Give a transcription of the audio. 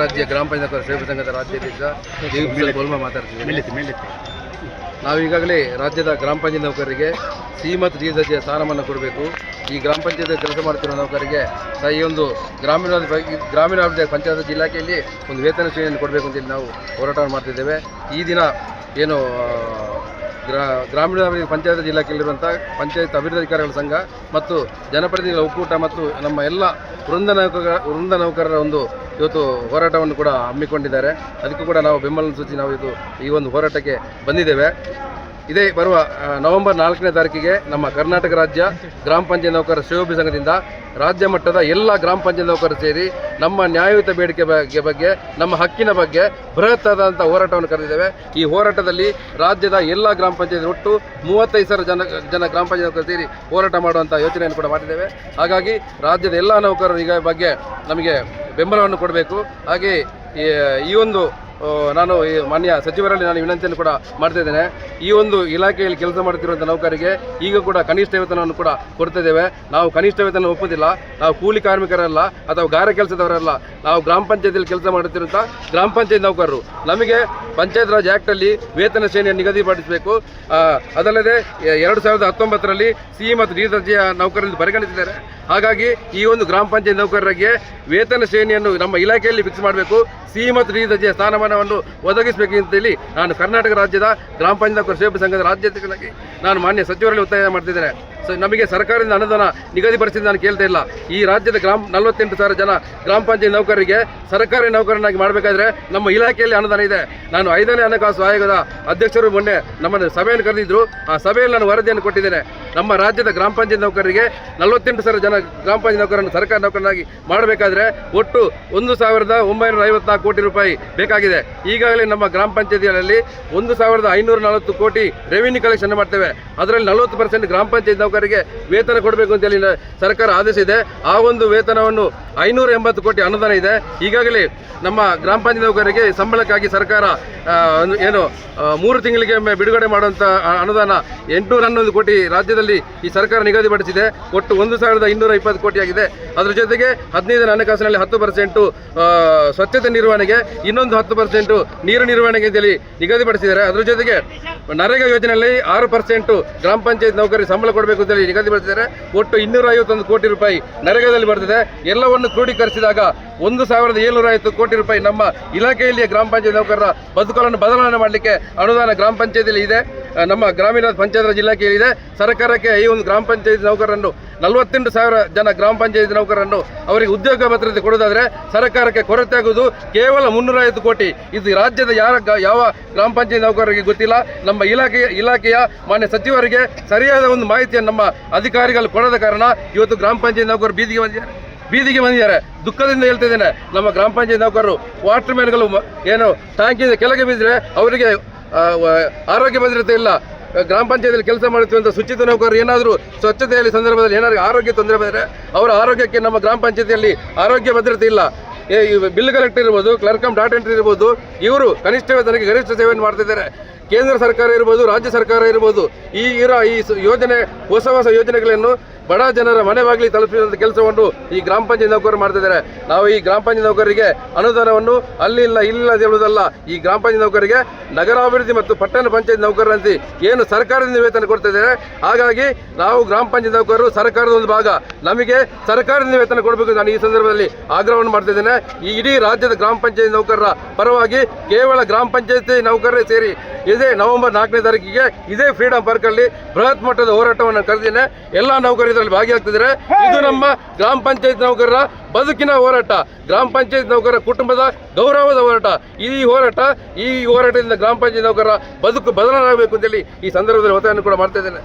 ರಾಜ್ಯ ಗ್ರಾಮ ಪಂಚಾಯತ್ ಸೇವಾ ಸಂಘದ ರಾಜ್ಯಾಧ್ಯಕ್ಷ ಗೋಲ್ಮ ಮಾತಾಡ್ತಿದ್ದೀನಿ ನಾವು ಈಗಾಗಲೇ ರಾಜ್ಯದ ಗ್ರಾಮ ಪಂಚಾಯತ್ ನೌಕರರಿಗೆ ಸಿ ಮತ್ತು ಡಿ ದರ್ಜೆಯ ಸ್ಥಾನಮಾನ ಕೊಡಬೇಕು. ಈ ಗ್ರಾಮ ಪಂಚಾಯತ್ ಕೆಲಸ ಮಾಡ್ತಿರೋ ನೌಕರರಿಗೆ ಸಹ ಈ ಒಂದು ಗ್ರಾಮೀಣಾಭಿವೃದ್ಧಿ ಗ್ರಾಮೀಣಾಭಿವೃದ್ಧಿ ಪಂಚಾಯತ್ ಇಲಾಖೆಯಲ್ಲಿ ಒಂದು ವೇತನ ಶ್ರೇಣಿಯನ್ನು ಕೊಡಬೇಕು ಅಂತೇಳಿ ನಾವು ಹೋರಾಟ ಮಾಡ್ತಿದ್ದೇವೆ. ಈ ದಿನ ಏನು ಗ್ರಾ ಗ್ರಾಮೀಣಾಭಿವೃದ್ಧಿ ಪಂಚಾಯತ್ ಇಲಾಖೆಯಲ್ಲಿರುವಂಥ ಪಂಚಾಯತ್ ಅಭಿವೃದ್ಧಿ ಅಧಿಕಾರಿಗಳ ಸಂಘ ಮತ್ತು ಜನಪ್ರತಿನಿಧಿಗಳ ಒಕ್ಕೂಟ ಮತ್ತು ನಮ್ಮ ಎಲ್ಲ ವೃಂದ ನೌಕರ ವೃಂದ ನೌಕರರ ಒಂದು ಇವತ್ತು ಹೋರಾಟವನ್ನು ಕೂಡ ಹಮ್ಮಿಕೊಂಡಿದ್ದಾರೆ. ಅದಕ್ಕೂ ಕೂಡ ನಾವು ಬೆಂಬಲ ಸೂಚಿ ನಾವು ಇದು ಈ ಒಂದು ಹೋರಾಟಕ್ಕೆ ಬಂದಿದ್ದೇವೆ. ಇದೇ ಬರುವ ನವೆಂಬರ್ ನಾಲ್ಕನೇ ತಾರೀಕಿಗೆ ನಮ್ಮ ಕರ್ನಾಟಕ ರಾಜ್ಯ ಗ್ರಾಮ ಪಂಚಾಯತ್ ನೌಕರರ ಶಿವಭಿ ಸಂಘದಿಂದ ರಾಜ್ಯ ಮಟ್ಟದ ಎಲ್ಲ ಗ್ರಾಮ ಪಂಚಾಯತ್ ನೌಕರರು ಸೇರಿ ನಮ್ಮ ನ್ಯಾಯಯುತ ಬೇಡಿಕೆ ಬಗ್ಗೆ ಬಗ್ಗೆ, ನಮ್ಮ ಹಕ್ಕಿನ ಬಗ್ಗೆ ಬೃಹತ್ತಾದಂಥ ಹೋರಾಟವನ್ನು ಕರೆದಿದ್ದೇವೆ. ಈ ಹೋರಾಟದಲ್ಲಿ ರಾಜ್ಯದ ಎಲ್ಲ ಗ್ರಾಮ ಪಂಚಾಯತ್ ಒಟ್ಟು ಮೂವತ್ತೈದು ಸಾವಿರ ಜನ ಜನ ಗ್ರಾಮ ಪಂಚಾಯತ್ ನೌಕರರು ಸೇರಿ ಹೋರಾಟ ಮಾಡುವಂಥ ಯೋಚನೆಯನ್ನು ಕೂಡ ಮಾಡಿದ್ದೇವೆ. ಹಾಗಾಗಿ ರಾಜ್ಯದ ಎಲ್ಲ ನೌಕರರು ಈಗ ಬಗ್ಗೆ ನಮಗೆ ಬೆಂಬಲವನ್ನು ಕೊಡಬೇಕು. ಹಾಗೆ ಈ- ಒಂದು ನಾನು ಈ ಮಾನ್ಯ ಸಚಿವರಲ್ಲಿ ನಾನು ವಿನಂತಿಯನ್ನು ಕೂಡ ಮಾಡ್ತಾ ಇದ್ದೇನೆ. ಈ ಒಂದು ಇಲಾಖೆಯಲ್ಲಿ ಕೆಲಸ ಮಾಡ್ತಿರುವಂಥ ನೌಕರಿಗೆ ಈಗ ಕೂಡ ಕನಿಷ್ಠ ವೇತನವನ್ನು ಕೂಡ ಕೊಡ್ತಿದ್ದೇವೆ ನಾವು ಕನಿಷ್ಠ ವೇತನ ಒಪ್ಪುದಿಲ್ಲ. ನಾವು ಕೂಲಿ ಕಾರ್ಮಿಕರಲ್ಲ ಅಥವಾ ಗಾರೆ ಕೆಲಸದವರಲ್ಲ. ನಾವು ಗ್ರಾಮ ಪಂಚಾಯತಿಯಲ್ಲಿ ಕೆಲಸ ಮಾಡುತ್ತಿರುವಂಥ ಗ್ರಾಮ ಪಂಚಾಯತ್ ನೌಕರರು. ನಮಗೆ ಪಂಚಾಯತ್ ರಾಜ್ ಆ್ಯಕ್ಟಲ್ಲಿ ವೇತನ ಶ್ರೇಣಿಯನ್ನು ನಿಗದಿಪಡಿಸಬೇಕು. ಅದಲ್ಲದೆ ಎರಡು ಸಾವಿರದ ಹತ್ತೊಂಬತ್ತರಲ್ಲಿ ಸಿ ಮತ್ತು ಡಿ ದರ್ಜೆಯ ನೌಕರರಿಂದ ಪರಿಗಣಿಸಿದ್ದಾರೆ. ಹಾಗಾಗಿ ಈ ಒಂದು ಗ್ರಾಮ ಪಂಚಾಯತ್ ನೌಕರರಿಗೆ ವೇತನ ಶ್ರೇಣಿಯನ್ನು ನಮ್ಮ ಇಲಾಖೆಯಲ್ಲಿ ಫಿಕ್ಸ್ ಮಾಡಬೇಕು. ಸಿ ಮತ್ತು ಡಿ ದರ್ಜೆಯ ಸ್ಥಾನಮಾನವನ್ನು ಅಂತೇಳಿ ನಾನು ಕರ್ನಾಟಕ ರಾಜ್ಯದ ಗ್ರಾಮ ಪಂಚಾಯತ್ ಕೃಷಿ ಸಂಘದ ರಾಜ್ಯಾಧ್ಯಕ್ಷನಾಗಿ ನಾನು ಮಾನ್ಯ ಸಚಿವರಲ್ಲಿ ಒತ್ತಾಯ ಮಾಡ್ತಿದ್ದೇನೆ. ನಮಗೆ ಸರ್ಕಾರದಿಂದ ಅನುದಾನ ನಿಗದಿಪಡಿಸಿದ ನಾನು ಕೇಳ್ತಾ ಇಲ್ಲ. ಈ ರಾಜ್ಯದ ಗ್ರಾಮ ನಲವತ್ತೆಂಟು ಸಾವಿರ ಜನ ಗ್ರಾಮ ಪಂಚಾಯತ್ ನೌಕರರಿಗೆ ಸರ್ಕಾರಿ ನೌಕರನಾಗಿ ಮಾಡಬೇಕಾದ್ರೆ ನಮ್ಮ ಇಲಾಖೆಯಲ್ಲಿ ಅನುದಾನ ಇದೆ. ನಾನು ಐದನೇ ಹಣಕಾಸು ಆಯೋಗದ ಅಧ್ಯಕ್ಷರು ಮೊನ್ನೆ ನಮ್ಮನ್ನು ಸಭೆಯನ್ನು ಕರೆದಿದ್ರು. ಆ ಸಭೆಯಲ್ಲಿ ನಾನು ವರದಿಯನ್ನು ಕೊಟ್ಟಿದ್ದೇನೆ. ನಮ್ಮ ರಾಜ್ಯದ ಗ್ರಾಮ ಪಂಚಾಯತ್ ನೌಕರರಿಗೆ ನಲವತ್ತೆಂಟು ಸಾವಿರ ಜನ ಗ್ರಾಮ ಪಂಚಾಯತ್ ನೌಕರನ್ನು ಸರ್ಕಾರಿ ನೌಕರನಾಗಿ ಮಾಡಬೇಕಾದ್ರೆ ಒಟ್ಟು ಒಂದು ಸಾವಿರದ ಒಂಬೈನೂರ ಐವತ್ನಾಲ್ಕು ಕೋಟಿ ರೂಪಾಯಿ ಬೇಕಾಗಿದೆ. ಈಗಾಗಲೇ ನಮ್ಮ ಗ್ರಾಮ ಪಂಚಾಯತಿಗಳಲ್ಲಿ ಒಂದು ಸಾವಿರದ ಐನೂರ ನಲವತ್ತು ಕೋಟಿ ರೆವಿನ್ಯೂ ಕಲೆಕ್ಷನ್ ಮಾಡ್ತೇವೆ. ಅದರಲ್ಲಿ ನಲವತ್ತು ಪರ್ಸೆಂಟ್ ಗ್ರಾಮ ಪಂಚಾಯತ್ ನೌಕರರಿಗೆ ವೇತನ ಕೊಡಬೇಕು ಅಂತೇಳಿ ಸರ್ಕಾರ ಆದೇಶ ಇದೆ. ಆ ಒಂದು ವೇತನವನ್ನು ಐನೂರ ಎಂಬತ್ತು ಕೋಟಿ ಅನುದಾನ ಇದೆ. ಈಗಾಗಲೇ ನಮ್ಮ ಗ್ರಾಮ ಪಂಚಾಯತ್ ನೌಕರರಿಗೆ ಸಂಬಳಕ್ಕಾಗಿ ಸರ್ಕಾರ ಏನು ಮೂರು ತಿಂಗಳಿಗೆ ಒಮ್ಮೆ ಬಿಡುಗಡೆ ಮಾಡುವಂಥ ಅನುದಾನ ಎಂಟುನೂರ ಹನ್ನೊಂದು ಕೋಟಿ ರಾಜ್ಯದಲ್ಲಿ ಈ ಸರ್ಕಾರ ನಿಗದಿಪಡಿಸಿದೆ ಒಟ್ಟು ಒಂದು ಸಾವಿರದ ಇನ್ನೂರ ಇಪ್ಪತ್ತು ಕೋಟಿ ಆಗಿದೆ. ಅದರ ಜೊತೆಗೆ ಹದಿನೈದನೇ ಹಣಕಾಸಿನಲ್ಲಿ ಹತ್ತು ಪರ್ಸೆಂಟು ಸ್ವಚ್ಛತೆ ನಿರ್ವಹಣೆಗೆ, ಇನ್ನೊಂದು ಹತ್ತು ಪರ್ಸೆಂಟು ನೀರು ನಿರ್ವಹಣೆಗೆ ಅಂತೇಳಿ ನಿಗದಿಪಡಿಸಿದ್ದಾರೆ ಅದರ ಜೊತೆಗೆ ನರೇಗಾ ಯೋಜನೆಯಲ್ಲಿ ಆರು ಪರ್ಸೆಂಟು ಗ್ರಾಮ ಪಂಚಾಯತ್ ನೌಕರಿಗೆ ಸಂಬಳ ಕೊಡಬೇಕು ಅಂತೇಳಿ ಬರ್ತಿದ್ದಾರೆ ಒಟ್ಟು ಇನ್ನೂರ ಐವತ್ತೊಂದು ಕೋಟಿ ರೂಪಾಯಿ ನರೇಗಾದಲ್ಲಿ ಬರ್ತದೆ. ಎಲ್ಲವನ್ನು ಕ್ರೋಢೀಕರಿಸಿದಾಗ ಒಂದು ಸಾವಿರದ ಏಳ್ನೂರ ಐವತ್ತು ಕೋಟಿ ರೂಪಾಯಿ ನಮ್ಮ ಇಲಾಖೆಯಲ್ಲಿ ಗ್ರಾಮ ಪಂಚಾಯತ್ ನೌಕರರ ಬದುಕುಗಳನ್ನು ಬದಲಾವಣೆ ಮಾಡಲಿಕ್ಕೆ ಅನುದಾನ ಗ್ರಾಮ ಪಂಚಾಯತಿಯಲ್ಲಿ ಇದೆ. ನಮ್ಮ ಗ್ರಾಮೀಣ ಪಂಚಾಯತ್ ಇಲಾಖೆಯಲ್ಲಿ ಇದೆ. ಸರ್ಕಾರಕ್ಕೆ ಈ ಒಂದು ಗ್ರಾಮ ಪಂಚಾಯತ್ ನೌಕರರನ್ನು ನಲವತ್ತೆಂಟು ಸಾವಿರ ಜನ ಗ್ರಾಮ ಪಂಚಾಯತ್ ನೌಕರರನ್ನು ಅವರಿಗೆ ಉದ್ಯೋಗ ಭದ್ರತೆ ಕೊಡೋದಾದರೆ ಸರ್ಕಾರಕ್ಕೆ ಕೊರತೆ ಆಗುವುದು ಕೇವಲ ಮುನ್ನೂರ ಐವತ್ತು ಕೋಟಿ. ಇದು ರಾಜ್ಯದ ಯಾರ ಯಾವ ಗ್ರಾಮ ಪಂಚಾಯತ್ ನೌಕರರಿಗೆ ಗೊತ್ತಿಲ್ಲ. ನಮ್ಮ ಇಲಾಖೆ, ಇಲಾಖೆಯ ಮಾನ್ಯ ಸಚಿವರಿಗೆ ಸರಿಯಾದ ಒಂದು ಮಾಹಿತಿಯನ್ನು ನಮ್ಮ ಅಧಿಕಾರಿಗಳು ಕೊಡದ ಕಾರಣ ಇವತ್ತು ಗ್ರಾಮ ಪಂಚಾಯತ್ ನೌಕರರು ಬೀದಿಗೆ ಬಂದಿದ್ದಾರೆ. ಬೀದಿಗೆ ಬಂದಿದ್ದಾರೆ. ದುಃಖದಿಂದ ಹೇಳ್ತಿದ್ದೇನೆ ನಮ್ಮ ಗ್ರಾಮ ಪಂಚಾಯತ್ ನೌಕರರು ವಾಟರ್ ಮ್ಯಾನ್ಗಳು ಏನು ಟ್ಯಾಂಕಿಂದ ಕೆಳಗೆ ಬಿದ್ದರೆ ಅವರಿಗೆ ಆರೋಗ್ಯ ಭದ್ರತೆ ಇಲ್ಲ. ಗ್ರಾಮ ಪಂಚಾಯತಿಯಲ್ಲಿ ಕೆಲಸ ಮಾಡುತ್ತಿರುವಂಥ ಶುಚಿತ್ವ ನೌಕರರು ಏನಾದರೂ ಸ್ವಚ್ಛತೆಯಲ್ಲಿ ಸಂದರ್ಭದಲ್ಲಿ ಏನಾದರೂ ಆರೋಗ್ಯ ತೊಂದರೆ ಬಂದರೆ ಅವರ ಆರೋಗ್ಯಕ್ಕೆ ನಮ್ಮ ಗ್ರಾಮ ಪಂಚಾಯತಿಯಲ್ಲಿ ಆರೋಗ್ಯ ಭದ್ರತೆ ಇಲ್ಲ. ಬಿಲ್ ಕಲೆಕ್ಟರ್ ಇರ್ಬೋದು ಕ್ಲರ್ಕಮ್ ಡಾಟ್ ಎಂಟ್ರಿ ಇರ್ಬೋದು, ಇವರು ಕನಿಷ್ಠ ವೇತನಕ್ಕೆ ಗರಿಷ್ಠ ಸೇವೆಯನ್ನು ಮಾಡ್ತಿದ್ದಾರೆ ಕೇಂದ್ರ ಸರ್ಕಾರ ಇರ್ಬೋದು, ರಾಜ್ಯ ಸರ್ಕಾರ ಇರ್ಬೋದು, ಈ ಇರೋ, ಈ ಯೋಜನೆ, ಹೊಸ ಹೊಸ ಯೋಜನೆಗಳನ್ನು ಬಡ ಜನರ ಮನೆ ಬಾಗಿಲಿ ತಲುಪಿಸುವಂಥ ಕೆಲಸವನ್ನು ಈ ಗ್ರಾಮ ಪಂಚಾಯತ್ ನೌಕರರು ಮಾಡ್ತಿದ್ದಾರೆ ನಾವು ಈ ಗ್ರಾಮ ಪಂಚಾಯತ್ ನೌಕರರಿಗೆ ಅನುದಾನವನ್ನು ಅಲ್ಲಿಲ್ಲ ಇಲ್ಲ ಹೇಳುವುದಲ್ಲ. ಈ ಗ್ರಾಮ ಪಂಚಾಯತ್ ನೌಕರರಿಗೆ ನಗರಾಭಿವೃದ್ಧಿ ಮತ್ತು ಪಟ್ಟಣ ಪಂಚಾಯತ್ ನೌಕರರಂತೆ ಏನು ಸರ್ಕಾರದಿಂದ ವೇತನ ಕೊಡ್ತಾ ಇದ್ದಾರೆ. ಹಾಗಾಗಿ ನಾವು ಗ್ರಾಮ ಪಂಚಾಯತ್ ನೌಕರರು ಸರ್ಕಾರದ ಒಂದು ಭಾಗ. ನಮಗೆ ಸರ್ಕಾರದಿಂದ ವೇತನ ಕೊಡಬೇಕು ನಾನು ಈ ಸಂದರ್ಭದಲ್ಲಿ ಆಗ್ರಹವನ್ನು ಮಾಡ್ತಾ ಇದ್ದೇನೆ. ಈ ಇಡೀ ರಾಜ್ಯದ ಗ್ರಾಮ ಪಂಚಾಯತ್ ನೌಕರರ ಪರವಾಗಿ ಕೇವಲ ಗ್ರಾಮ ಪಂಚಾಯತಿ ನೌಕರರೇ ಸೇರಿ ಇದೇ ನವೆಂಬರ್ ನಾಲ್ಕನೇ ತಾರೀಕಿಗೆ ಇದೇ ಫ್ರೀಡಂ ಪಾರ್ಕಲ್ಲಿ ಬೃಹತ್ ಮಟ್ಟದ ಹೋರಾಟವನ್ನು ಕರೆದಿದ್ದೇನೆ. ಎಲ್ಲ ನೌಕರರು ಇದರಲ್ಲಿ ಭಾಗಿಯಾಗ್ತಿದ್ರೆ ಇದು ನಮ್ಮ ಗ್ರಾಮ ಪಂಚಾಯತ್ ನೌಕರರ ಬದುಕಿನ ಹೋರಾಟ. ಗ್ರಾಮ ಪಂಚಾಯತ್ ನೌಕರರ ಕುಟುಂಬದ ಗೌರವದ ಹೋರಾಟ. ಈ ಹೋರಾಟ ಈ ಹೋರಾಟದಿಂದ ಗ್ರಾಮ ಪಂಚಾಯತ್ ನೌಕರರ ಬದುಕು ಬದಲಾಗಬೇಕು ಅಂತೇಳಿ ಈ ಸಂದರ್ಭದಲ್ಲಿ ಒತ್ತಾಯವನ್ನು ಕೂಡ ಮಾಡ್ತಾ ಇದ್ದೇನೆ.